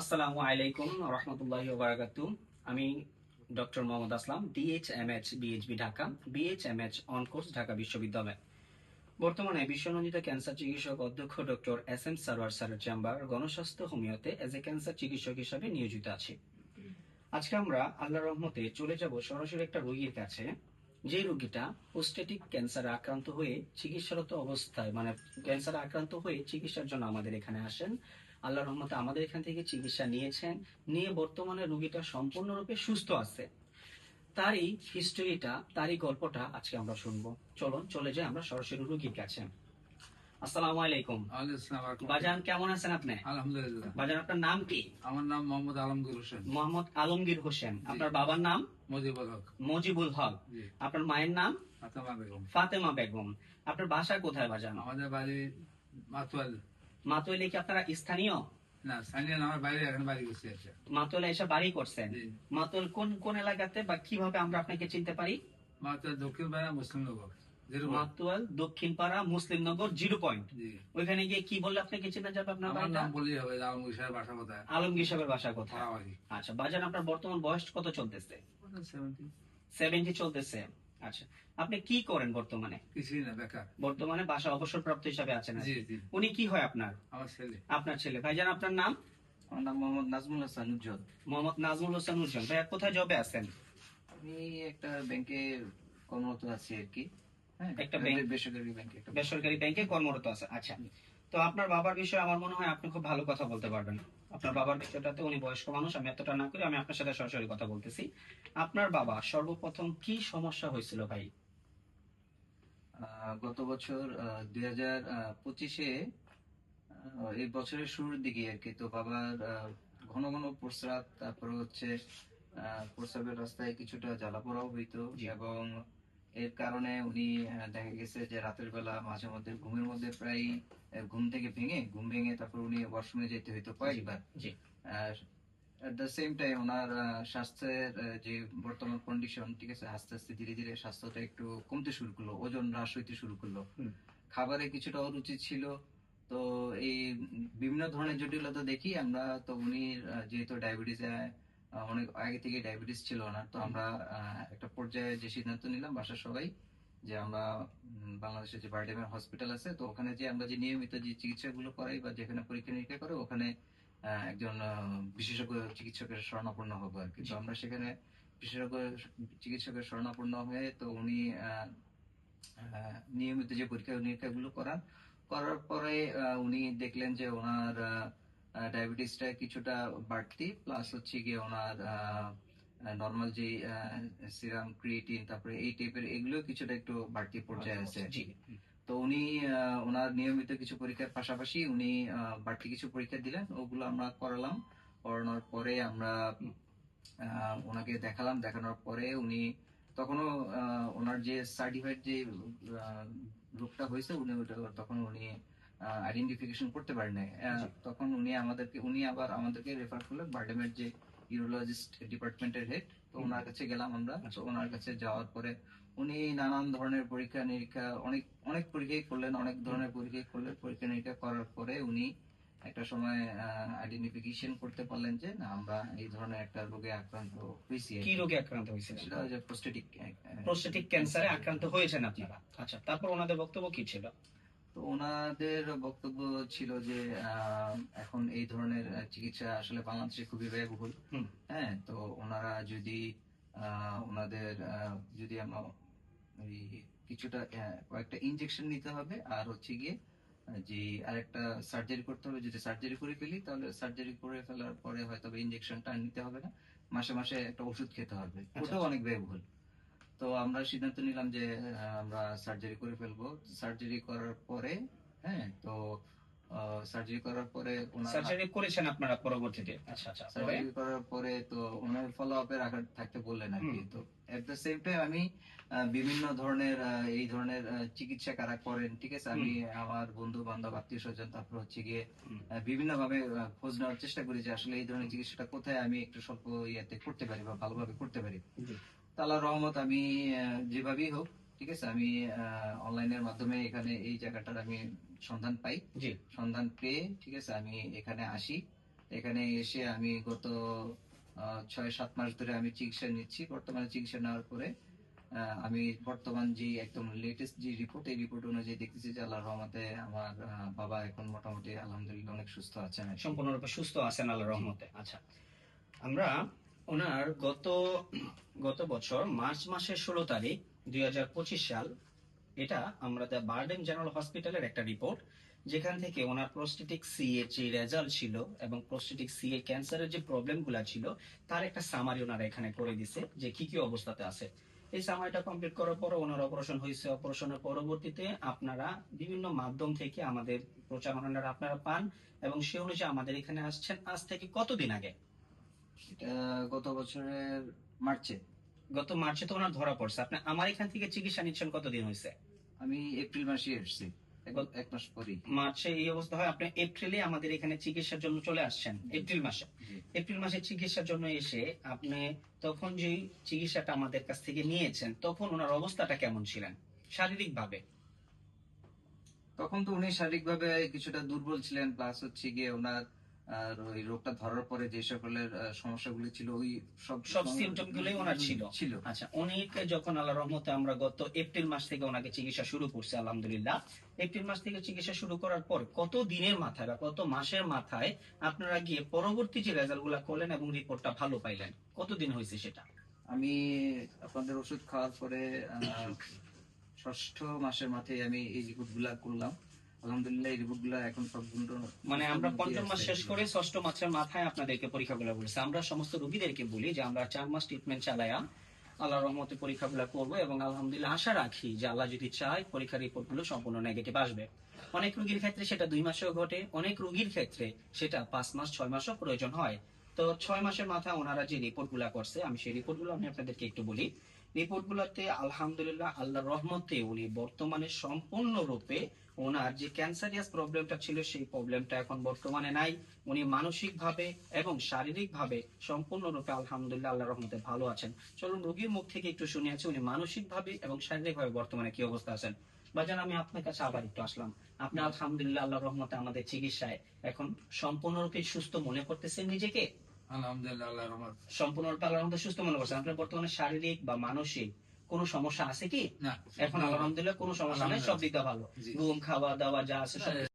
আসসালামু আলাইকুম রহমতুল্লাহ বারাকাতু। আমি doctor Mohammad Aslam DHMH BHB Dhaka BHMH on course Dhaka বিশ্ববিদ্যালয়। বর্তমানে বিশ্বনন্দিত ক্যান্সার চিকিৎসক অধ্যক্ষ ডক্টর এস এম সারোয়ার স্যারের চেম্বার গণস্বাস্থ্য হোমিওতে এজ এ ক্যান্সার চিকিৎসক হিসাবে নিয়োজিত আছি। আজকে আমরা আল্লাহ রহমতে চলে যাব সরাসরি একটা রোগীর কাছে। যে রোগীটা পোস্টেটিক ক্যান্সার আক্রান্ত হয়ে চিকিৎসারত অবস্থায় মানে ক্যান্সার আক্রান্ত হয়ে চিকিৎসার জন্য আমাদের এখানে আসেন। আল্লাহ রহমতে আমাদের এখান থেকে চিকিৎসা নিয়েছেন। নিয়ে বর্তমানে রোগীটা সম্পূর্ণরূপে সুস্থ আছে। তারই হিস্টোরিটা তারই গল্পটা আজকে আমরা শুনব। চলুন, চলে যাই আমরা সরাসরি রুগীর কাছে। আসসালামু আলাইকুম। বাজান কেমন আছেন আপনি? আলহামদুলিল্লাহ। বাজান আপনার নাম কি? আমার নাম মোহাম্মদ আলমগীর হোসেন। মোহাম্মদ আলমগীর হোসেন। আপনার বাবার নাম? মজিবুল হক। মজিবুল হক। আপনার মায়ের নাম? ফাতেমা বেগম। ফাতেমা বেগম। আপনার বাসা কোথায় বাজান? আমাদের বাড়ি মাতুয়াল। মাতুয়ালে কি আপনারা স্থানীয়? না স্থানীয় আমার বাইরে এখন বাড়ি গেছে আছে মাতুয়ালে এসে বাড়ি করছেন। মাতুয়াল কোন কোন এলাকাতে বা কীভাবে আমরা আপনাকে চিনতে পারি? মাতুয়াল দক্ষিণ পাড়া মুসলিম নগর। মাতুয়াল দক্ষিণ পাড়া মুসলিম নগর জিরো পয়েন্ট। ওইখানে গিয়ে কি বললে আপনাকে চিনা যাবে আপনার আমার নাম হবে আলমগীর সাহেব বাসা কোথায়? আলমগীর সাহেবের বাসা কোথায়? আচ্ছা বাজান আপনার বর্তমান বয়স কত চলতেছে? সেভেন্টি চলতেছে। আচ্ছা আপনি কি করেন বর্তমানে? কিছুই না বেকার। বর্তমানে বাসা অবসরপ্রাপ্ত হিসাবে আছেন জি জি। উনি কি হয় আপনার? আমার ছেলে। আপনার ছেলে। ভাইজান আপনার নাম? আমার নাম মোহাম্মদ নাজমুল হাসান উজ্জ্বল। মোহাম্মদ নাজমুল হোসেন উজ্জ্বল। ভাই কোথায় জবে আছেন? আমি একটা ব্যাংকে কর্মরত আছি আর কি। একটা ব্যাংক- বেসরকারি ব্যাংকে একটা বেসরকারি ব্যাংকে কর্মরত আছে। আচ্ছা তো আপনার বাবার বিষয়ে আমার মনে হয় আপনি খুব ভালো কথা বলতে পারবেন। আপনার বাবার বিষয়টাতে উনি বয়স্ক মানুষ আমি এতটা না করি আমি আপনার সাথে সরাসরি কথা বলতেছি। আপনার বাবা সর্বপ্রথম কি সমস্যা হয়েছিল ভাই? গত বছর দুই হাজার পঁচিশে এই বছরের শুরুর দিকে আর কি। তো বাবার ঘন ঘন প্রস্রাব তারপরে হচ্ছে আহ, প্রস্রাবের রাস্তায় কিছুটা জ্বালা পোড়াও হইতো এবং এর কারণে উনি দেখা গেছে যে রাতের বেলা মাঝে মধ্যে ঘুমের মধ্যে প্রায় ঘুম থেকে ভেঙে ঘুম ভেঙে তারপর উনি ওয়াশরুমে যেতে হইতো কয়েকবার। আর এট দ্য সেম টাইম ওনার স্বাস্থ্যের যে বর্তমান কন্ডিশন ঠিক আছে আস্তে আস্তে ধীরে ধীরে স্বাস্থ্যটা একটু কমতে শুরু করল ওজন হ্রাস হইতে শুরু করল। খাবারে কিছুটা অরুচি ছিল তো এই বিভিন্ন ধরনের জটিলতা দেখি আমরা তো উনি যেহেতু ডায়াবেটিস অনেক আগে থেকে ডায়াবেটিস ছিল না। তো আমরা একটা পর্যায়ে যে সিদ্ধান্ত নিলাম বাসার সবাই যে আমরা বাংলাদেশের যে বার্ডেমের হসপিটাল আছে তো ওখানে যে আমরা যে নিয়মিত যে চিকিৎসাগুলো করাই বা যেখানে পরীক্ষা নিরীক্ষা করে ওখানে একজন বিশেষজ্ঞ চিকিৎসকের শরণাপন্ন হব আর কি। তো আমরা সেখানে বিশেষজ্ঞ চিকিৎসকের শরণাপন্ন হয়ে তো উনি নিয়মিত যে পরীক্ষা নিরীক্ষা গুলো করান করার পরে উনি দেখলেন যে ওনার ডায়াবেটিসটা কিছুটা বাড়তি প্লাস হচ্ছে গিয়ে ওনার নর্মাল যে সিরাম ক্রিয়েটিন তারপরে এই টাইপের এগুলো কিছুটা একটু বাড়তি পর্যায়ে আছে তো উনি ওনার নিয়মিত কিছু পরীক্ষার পাশাপাশি উনি বাড়তি কিছু পরীক্ষা দিলেন ওগুলো আমরা করালাম করানোর পরে আমরা ওনাকে দেখালাম দেখানোর পরে উনি তখনও ওনার যে সার্টিফাইড যে রোগটা হয়েছে উনি ওটা তখন উনি আইডেন্টিফিকেশন করতে পারেন নাই। তখন উনি আমাদেরকে উনি আবার আমাদেরকে রেফার করলেন বার্ডেমের যে ইউরোলজিস্ট ডিপার্টমেন্টের হেড তো ওনার কাছে গেলাম আমরা। তো ওনার কাছে যাওয়ার পরে উনি নানান ধরনের পরীক্ষা নিরীক্ষা অনেক অনেক পরীক্ষাই করলেন অনেক ধরনের পরীক্ষাই করলেন। পরীক্ষা নিরীক্ষা করার পরে উনি একটা সময় আইডেন্টিফিকেশন করতে পারলেন যে না আমরা এই ধরনের একটা রোগে আক্রান্ত হয়েছি কি। রোগে আক্রান্ত হয়েছিলেন সেটা হচ্ছে প্রস্টেটিক প্রোস্টেটিক ক্যান্সারে আক্রান্ত হয়েছেন আপনারা। আচ্ছা তারপর ওনাদের বক্তব্য কি ছিল? তো ওনাদের বক্তব্য ছিল যে আহ, এখন এই ধরনের চিকিৎসা আসলে বাংলাদেশে খুবই ব্যয়বহুল। হ্যাঁ তো ওনারা যদি ওনাদের যদি আমরা কিছুটা কয়েকটা ইনজেকশন নিতে হবে আর হচ্ছে গিয়ে যে আরেকটা সার্জারি করতে হবে যদি সার্জারি করে ফেলি তাহলে সার্জারি করে ফেলার পরে হয়তো ইনজেকশনটা নিতে হবে না। মাসে মাসে একটা ওষুধ খেতে হবে। আচ্ছা, ওটাও আচ্ছা। অনেক ব্যয়বহুল। তো আমরা সিদ্ধান্ত নিলাম যে আমরা সার্জারি করে ফেলব। সার্জারি করার পরে হ্যাঁ তো সার্জারি করার পরে সার্জারি করেছেন আপনারা পরবর্তীতে? আচ্ছা আচ্ছা সার্জারি করার পরে তো ওনার ফলো আপের আঘাত থাকতে বললেন আর কি। তো এট দ্য সেম টাইম আমি বিভিন্ন ধরনের এই ধরনের চিকিৎসা কারা করেন ঠিক আছে? আমি আমার বন্ধু বান্ধব আত্মীয় স্বজন তারপর হচ্ছে গিয়ে বিভিন্ন ভাবে খোঁজ নেওয়ার চেষ্টা করি যে আসলে এই ধরনের চিকিৎসাটা কোথায় আমি একটু স্বল্প ইয়েতে করতে পারি বা ভালোভাবে করতে পারি। জি। তো আল্লাহর রহমত আমি যেভাবেই হোক ঠিক আছে আমি অনলাইনের মাধ্যমে এখানে এই জায়গাটার আমি সন্ধান পাই। জি। সন্ধান পেয়ে ঠিক আছে আমি এখানে আসি। এখানে এসে আমি গত ছয় সাত মাস ধরে আমি চিকিৎসা নিচ্ছি। বর্তমানে চিকিৎসা নেওয়ার পরে আমি বর্তমান যে একদম লেটেস্ট যে রিপোর্ট এই রিপোর্ট অনুযায়ী দেখতেছি যে আল্লাহর রহমতে আমার বাবা এখন মোটামুটি আলহামদুলিল্লাহ অনেক সুস্থ আছেন সম্পূর্ণরূপে সুস্থ আছেন আল্লাহর রহমতে। আচ্ছা আমরা ওনার গত গত বছর মার্চ মাসের ষোলো তারিখ দুই হাজার পঁচিশ সাল, এটা আমরা দ্য বার্ডেন জেনারেল হসপিটালের একটা রিপোর্ট, যেখান থেকে ওনার প্রোস্টেটিক সি এর যে রেজাল্ট ছিল এবং প্রোস্টেটিক সি এর ক্যান্সারের যে প্রবলেমগুলা ছিল, তার একটা সামারি ওনারা এখানে করে দিছে যে কি কি অবস্থাতে আছে। এই সামারিটা কমপ্লিট করার পর ওনার অপারেশন হয়েছে। অপারেশনের পরবর্তীতে আপনারা বিভিন্ন মাধ্যম থেকে আমাদের প্রচারণাটা আপনারা পান এবং সে অনুযায়ী আমাদের এখানে আসছেন আজ থেকে কতদিন আগে? গত বছরের মার্চে। গত মার্চে তো ওনার ধরা পড়ছে। আপনি আমার এখান থেকে চিকিৎসা নিচ্ছেন কতদিন হয়েছে আমি এপ্রিল মাসে এসেছি এক- মাস পরেই। মার্চে এই অবস্থা হয় আপনি এপ্রিলে আমাদের এখানে চিকিৎসার জন্য চলে আসছেন। এপ্রিল মাসে। এপ্রিল মাসে চিকিৎসার জন্য এসে আপনি তখন যে চিকিৎসাটা আমাদের কাছ থেকে নিয়েছেন তখন ওনার অবস্থাটা কেমন ছিলেন? শারীরিক ভাবে তখন তো উনি শারীরিকভাবে কিছুটা দুর্বল ছিলেন প্লাস হচ্ছে গিয়ে ওনার আর ওই রোগটা ধরার পরে যে সকলের সমস্যাগুলি ছিল ওই সব সব symptom গুলোই ওনার ছিল। ছিল। আচ্ছা উনিকে যখন আল্লাহ রহমতে আমরা গত এপ্রিল মাস থেকে ওনাকে চিকিৎসা শুরু করছি আলহামদুলিল্লাহ। এপ্রিল মাস থেকে চিকিৎসা শুরু করার পর কত দিনের মাথায় বা কত মাসের মাথায় আপনারা গিয়ে পরবর্তী যে রেজাল্টগুলা করলেন এবং রিপোর্টটা ভালো পাইলেন? কতদিন হয়েছে সেটা? আমি আপনাদের ওষুধ খাওয়ার পরে ষষ্ঠ মাসের মাথায় আমি এই রিপোর্টগুলা করলাম। আলহামদুলিল্লাহ এই রিপোর্ট এখন সবগুলো মানে আমরা পঞ্চম মাস শেষ করে ষষ্ঠ মাসের মাথায় আপনাদেরকে পরীক্ষাগুলো বলেছি। আমরা সমস্ত রোগীদেরকে বলি যে আমরা চার মাস ট্রিটমেন্ট চালায়া আল্লাহ রহমতে পরীক্ষাগুলো করব এবং আলহামদুলিল্লাহ আশা রাখি যে আল্লাহ যদি চায় পরীক্ষার রিপোর্টগুলো সম্পূর্ণ নেগেটিভ আসবে। অনেক রোগীর ক্ষেত্রে সেটা দুই মাসেও ঘটে অনেক রোগীর ক্ষেত্রে সেটা পাঁচ মাস ছয় মাসও প্রয়োজন হয়। তো ছয় মাসের মাথায় ওনারা যে রিপোর্ট করছে আমি সেই রিপোর্ট আমি আপনাদেরকে একটু বলি। রিপোর্ট গুলাতে আলহামদুলিল্লাহ আল্লাহর রহমতে উনি বর্তমানে সম্পূর্ণরূপে ওনার যে ক্যান্সারিয়াস প্রবলেমটা ছিল সেই প্রবলেমটা এখন বর্তমানে নাই। উনি মানসিক ভাবে এবং শারীরিক ভাবে সম্পূর্ণরূপে আলহামদুলিল্লাহ আল্লাহ রহমতে ভালো আছেন। চলুন রোগীর মুখ থেকে একটু শুনে আছি উনি মানসিক ভাবে এবং শারীরিক ভাবে বর্তমানে কি অবস্থা আছেন। বাজান আমি আপনার কাছে আবার একটু আসলাম। আপনি আলহামদুলিল্লাহ আল্লাহ রহমতে আমাদের চিকিৎসায় এখন সম্পূর্ণরূপে সুস্থ মনে করতেছেন নিজেকে? আলহামদুলিল্লাহ আল্লাহ রহমত। সম্পূর্ণরূপে আল্লাহর মধ্যে সুস্থ মনে করছেন। আপনার বর্তমানে শারীরিক বা মানসিক কোনো সমস্যা আছে কি? না। এখন আলহামদুলিল্লাহ কোনো সমস্যা নাই সব দিকটা ভালো। রুম ঘুম খাওয়া দাওয়া যা আছে সব